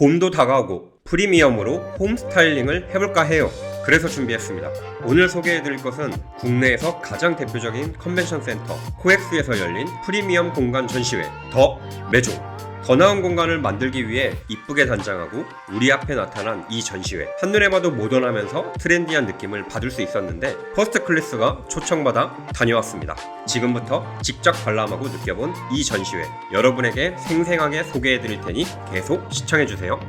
봄도 다가오고 프리미엄으로 홈 스타일링을 해볼까 해요. 그래서 준비했습니다. 오늘 소개해드릴 것은 국내에서 가장 대표적인 컨벤션 센터 코엑스에서 열린 프리미엄 공간 전시회 더 메조. 더 나은 공간을 만들기 위해 이쁘게 단장하고 우리 앞에 나타난 이 전시회 한눈에 봐도 모던하면서 트렌디한 느낌을 받을 수 있었는데 퍼스트 클래스가 초청받아 다녀왔습니다. 지금부터 직접 관람하고 느껴본 이 전시회 여러분에게 생생하게 소개해 드릴 테니 계속 시청해 주세요.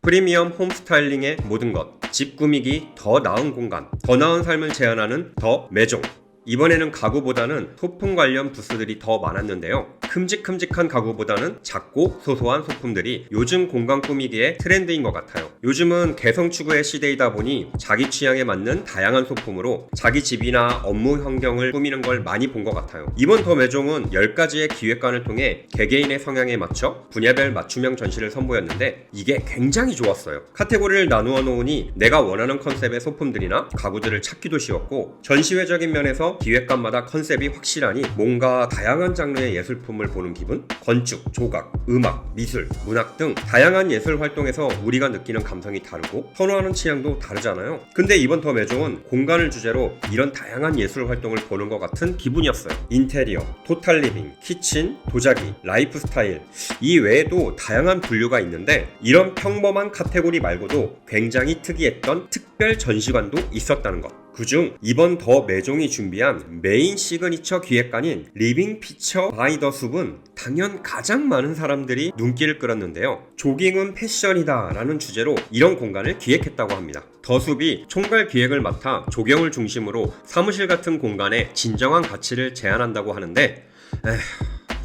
프리미엄 홈 스타일링의 모든 것, 집 꾸미기 더 나은 공간, 더 나은 삶을 제안하는 더 매종. 이번에는 가구보다는 소품 관련 부스들이 더 많았는데요. 큼직큼직한 가구보다는 작고 소소한 소품들이 요즘 공간 꾸미기의 트렌드인 것 같아요. 요즘은 개성 추구의 시대이다 보니 자기 취향에 맞는 다양한 소품으로 자기 집이나 업무 환경을 꾸미는 걸 많이 본 것 같아요. 이번 더 매종은 10가지의 기획관을 통해 개개인의 성향에 맞춰 분야별 맞춤형 전시를 선보였는데 이게 굉장히 좋았어요. 카테고리를 나누어 놓으니 내가 원하는 컨셉의 소품들이나 가구들을 찾기도 쉬웠고 전시회적인 면에서 기획관마다 컨셉이 확실하니 뭔가 다양한 장르의 예술품을 보는 기분? 건축, 조각, 음악, 미술, 문학 등 다양한 예술 활동에서 우리가 느끼는 감성이 다르고 선호하는 취향도 다르잖아요. 근데 이번 더 매종은 공간을 주제로 이런 다양한 예술 활동을 보는 것 같은 기분이었어요. 인테리어, 토탈 리빙, 키친, 도자기, 라이프 스타일 이 외에도 다양한 분류가 있는데 이런 평범한 카테고리 말고도 굉장히 특이했던 특별 전시관도 있었다는 것. 그중 이번 더 매종이 준비한 메인 시그니처 기획관인 리빙 피처 바이 더 숲은 당연 가장 많은 사람들이 눈길을 끌었는데요. 조깅은 패션이다 라는 주제로 이런 공간을 기획했다고 합니다. 더 숲이 총괄 기획을 맡아 조경을 중심으로 사무실 같은 공간에 진정한 가치를 제안한다고 하는데 에휴,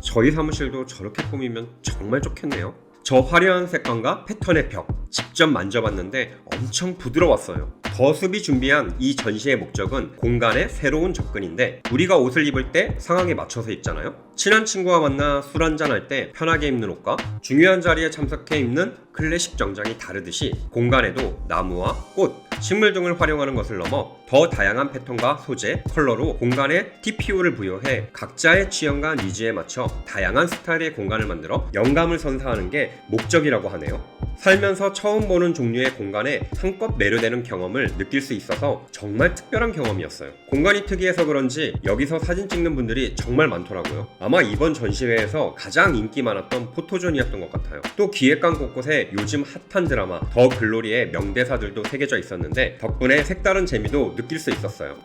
저희 사무실도 저렇게 꾸미면 정말 좋겠네요. 저 화려한 색감과 패턴의 벽 직접 만져봤는데 엄청 부드러웠어요. 더숲이 준비한 이 전시의 목적은 공간의 새로운 접근인데 우리가 옷을 입을 때 상황에 맞춰서 입잖아요. 친한 친구와 만나 술 한잔 할 때 편하게 입는 옷과 중요한 자리에 참석해 입는 클래식 정장이 다르듯이 공간에도 나무와 꽃, 식물 등을 활용하는 것을 넘어 더 다양한 패턴과 소재, 컬러로 공간에 TPO를 부여해 각자의 취향과 니즈에 맞춰 다양한 스타일의 공간을 만들어 영감을 선사하는 게 목적이라고 하네요. 살면서 처음 보는 종류의 공간에 한껏 매료되는 경험을 느낄 수 있어서 정말 특별한 경험이었어요. 공간이 특이해서 그런지 여기서 사진 찍는 분들이 정말 많더라고요. 아마 이번 전시회에서 가장 인기 많았던 포토존이었던 것 같아요. 또 기획관 곳곳에 요즘 핫한 드라마 더 글로리의 명대사들도 새겨져 있었는데 덕분에 색다른 재미도 느낄 수 있었어요.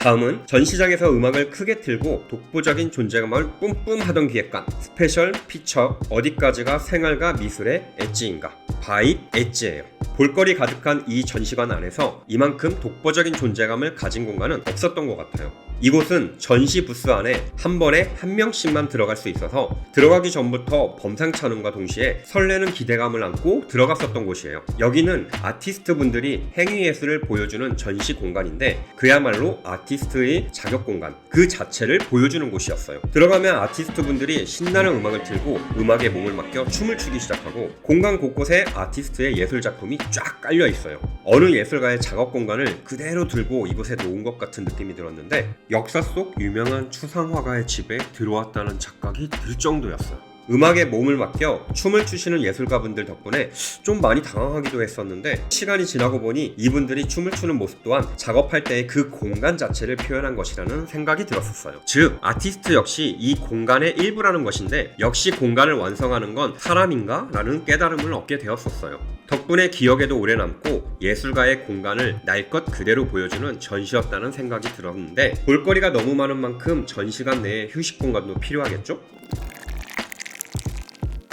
다음은 전시장에서 음악을 크게 틀고 독보적인 존재감을 뿜뿜하던 기획관 스페셜 피처 어디까지가 생활과 미술의 엣지인가? 바이 엣지예요. 볼거리 가득한 이 전시관 안에서 이만큼 독보적인 존재감을 가진 공간은 없었던 것 같아요 이곳은 전시 부스 안에 한 번에 한 명씩만 들어갈 수 있어서 들어가기 전부터 범상찮음과 동시에 설레는 기대감을 안고 들어갔었던 곳이에요. 여기는 아티스트 분들이 행위예술을 보여주는 전시 공간인데 그야말로 아티스트의 자격 공간 그 자체를 보여주는 곳이었어요. 들어가면 아티스트 분들이 신나는 음악을 틀고 음악에 몸을 맡겨 춤을 추기 시작하고 공간 곳곳에 아티스트의 예술 작품이 쫙 깔려 있어요. 어느 예술가의 작업 공간을 그대로 들고 이곳에 놓은 것 같은 느낌이 들었는데 역사 속 유명한 추상 화가의 집에 들어왔다는 착각이 들 정도였어요. 음악에 몸을 맡겨 춤을 추시는 예술가분들 덕분에 좀 많이 당황하기도 했었는데 시간이 지나고 보니 이분들이 춤을 추는 모습 또한 작업할 때의 그 공간 자체를 표현한 것이라는 생각이 들었었어요. 즉 아티스트 역시 이 공간의 일부라는 것인데 역시 공간을 완성하는 건 사람인가? 라는 깨달음을 얻게 되었었어요. 덕분에 기억에도 오래 남고 예술가의 공간을 날 것 그대로 보여주는 전시였다는 생각이 들었는데 볼거리가 너무 많은 만큼 전시관 내에 휴식 공간도 필요하겠죠?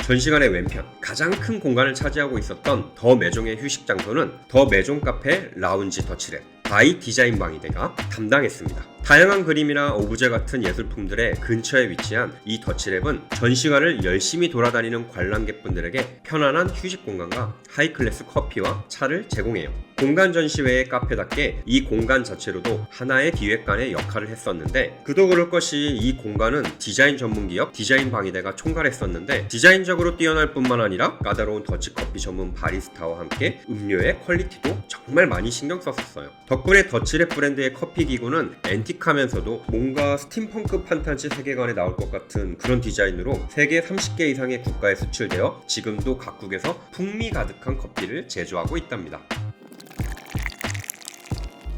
전시관의 왼편 가장 큰 공간을 차지하고 있었던 더 매종의 휴식 장소는 더 매종 카페 라운지 더치랩 바이 디자인 방위대가 담당했습니다. 다양한 그림이나 오브제 같은 예술품들의 근처에 위치한 이 더치랩은 전시관을 열심히 돌아다니는 관람객분들에게 편안한 휴식 공간과 하이클래스 커피와 차를 제공해요. 공간 전시회의 카페답게 이 공간 자체로도 하나의 기획관의 역할을 했었는데 그도 그럴 것이 이 공간은 디자인 전문 기업 디자인 방위대가 총괄했었는데 디자인적으로 뛰어날 뿐만 아니라 까다로운 더치 커피 전문 바리스타와 함께 음료의 퀄리티도 정말 많이 신경 썼었어요. 덕분에 더치랩 브랜드의 커피 기구는 앤틱 묵직하면서도 뭔가 스팀펑크 판타지 세계관에 나올 것 같은 그런 디자인으로 세계 30개 이상의 국가에 수출되어 지금도 각국에서 풍미 가득한 커피를 제조하고 있답니다.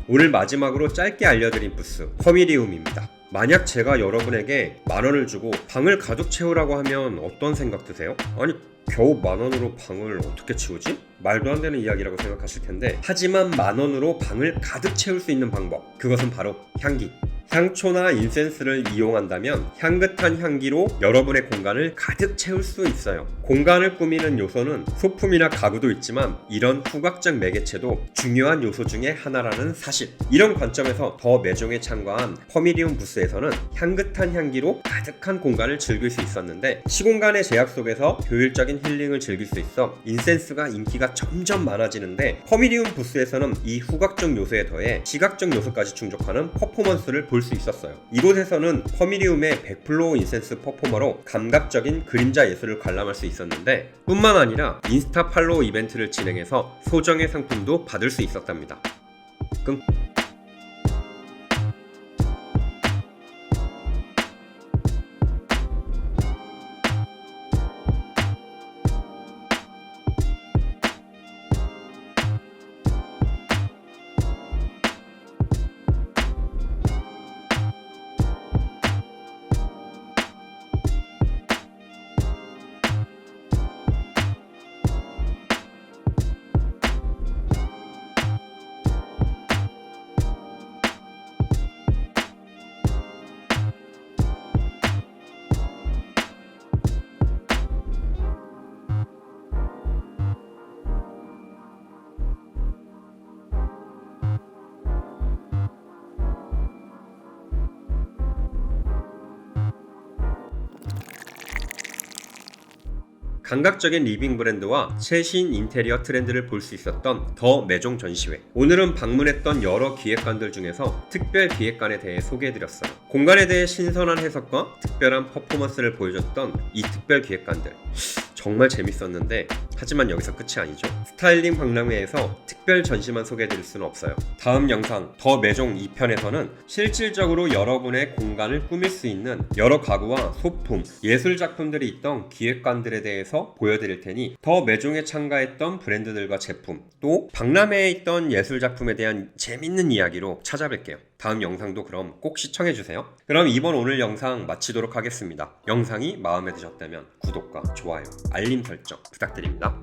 오늘 마지막으로 짧게 알려드린 부스 커미리움입니다. 만약 제가 여러분에게 만 원을 주고 방을 가득 채우라고 하면 어떤 생각 드세요? 아니 겨우 만 원으로 방을 어떻게 채우지? 말도 안 되는 이야기라고 생각하실 텐데 하지만 만 원으로 방을 가득 채울 수 있는 방법. 그것은 바로 향기 향초나 인센스를 이용한다면 향긋한 향기로 여러분의 공간을 가득 채울 수 있어요. 공간을 꾸미는 요소는 소품이나 가구도 있지만 이런 후각적 매개체도 중요한 요소 중에 하나라는 사실. 이런 관점에서 더 매종에 참가한 퍼미리움 부스에서는 향긋한 향기로 가득한 공간을 즐길 수 있었는데 시공간의 제약 속에서 효율적인 힐링을 즐길 수 있어 인센스가 인기가 점점 많아지는데 퍼미리움 부스에서는 이 후각적 요소에 더해 시각적 요소까지 충족하는 퍼포먼스를 볼수 있었어요. 이곳에서는 퍼미리움의 100플로우 인센스 퍼포머로 감각적인 그림자 예술을 관람할 수 있었는데 뿐만 아니라 인스타 팔로우 이벤트를 진행해서 소정의 상품도 받을 수 있었답니다. 끙. 감각적인 리빙 브랜드와 최신 인테리어 트렌드를 볼 수 있었던 더 매종 전시회. 오늘은 방문했던 여러 기획관들 중에서 특별 기획관에 대해 소개해드렸어요. 공간에 대해 신선한 해석과 특별한 퍼포먼스를 보여줬던 이 특별 기획관들. 정말 재밌었는데 하지만 여기서 끝이 아니죠. 스타일링 박람회에서 특별 전시만 소개해드릴 수는 없어요. 다음 영상 더 매종 2편에서는 실질적으로 여러분의 공간을 꾸밀 수 있는 여러 가구와 소품, 예술 작품들이 있던 기획관들에 대해서 보여드릴 테니 더 매종에 참가했던 브랜드들과 제품 또 박람회에 있던 예술 작품에 대한 재밌는 이야기로 찾아뵐게요. 다음 영상도 그럼 꼭 시청해주세요. 그럼 이번 오늘 영상 마치도록 하겠습니다. 영상이 마음에 드셨다면 구독과 좋아요, 알림 설정 부탁드립니다.